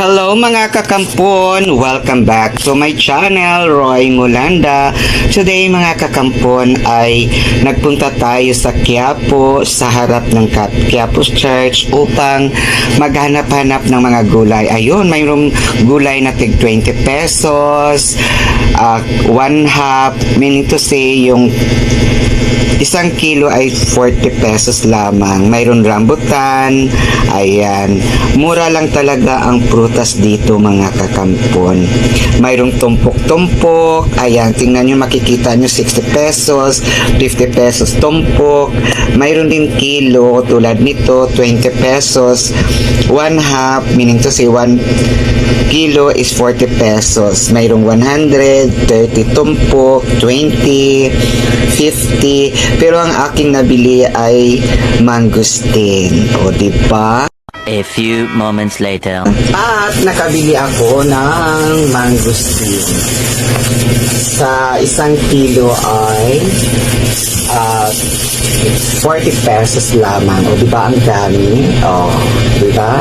Hello mga kakampon! Welcome back to my channel, Roy Mulanda. Today mga kakampon ay nagpunta tayo sa Quiapo, sa harap ng Quiapo Church upang maghanap-hanap ng mga gulay. Ayun, mayroong gulay na tig 20 pesos, uh, one half, meaning to say yung Isang kilo ay 40 pesos lamang. Mayroon rambutan. Ayan. Mura lang talaga ang prutas dito mga kakampon. Mayroong tumpok-tumpok. Ayan. Tingnan nyo makikita nyo 60 pesos, 50 pesos tumpok. Mayroon din kilo tulad nito 20 pesos. One half meaning to say one kilo is 40 pesos. Mayroong 100, 30 tumpok, 20, 50. Pero ang aking nabili ay mangustin. O, di ba? A few moments later. At nakabili ako ng mangustin. Sa isang kilo ay ah, 40 pesos lamang. O, di ba ang dami? O, di ba?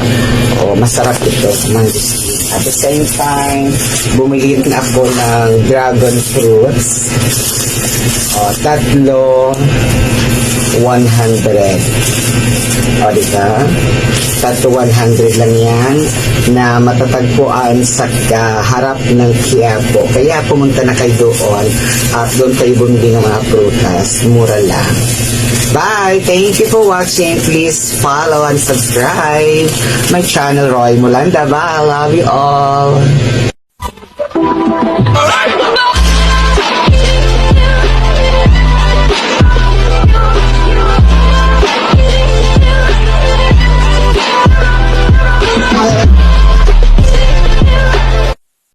O, masarap ito, mangustin. At the same time, bumili din ako ng dragon fruits. O, tatlo, 100. O, di ba? Tatlo 100 lang yan na matatagpuan sa harap ng Quiapo. Kaya pumunta na kayo doon at doon kayo bumili ng mga prutas. Mura lang. Bye! Thank you for watching. Please follow and subscribe my channel, Roy Mulanda. Bye! I love you all!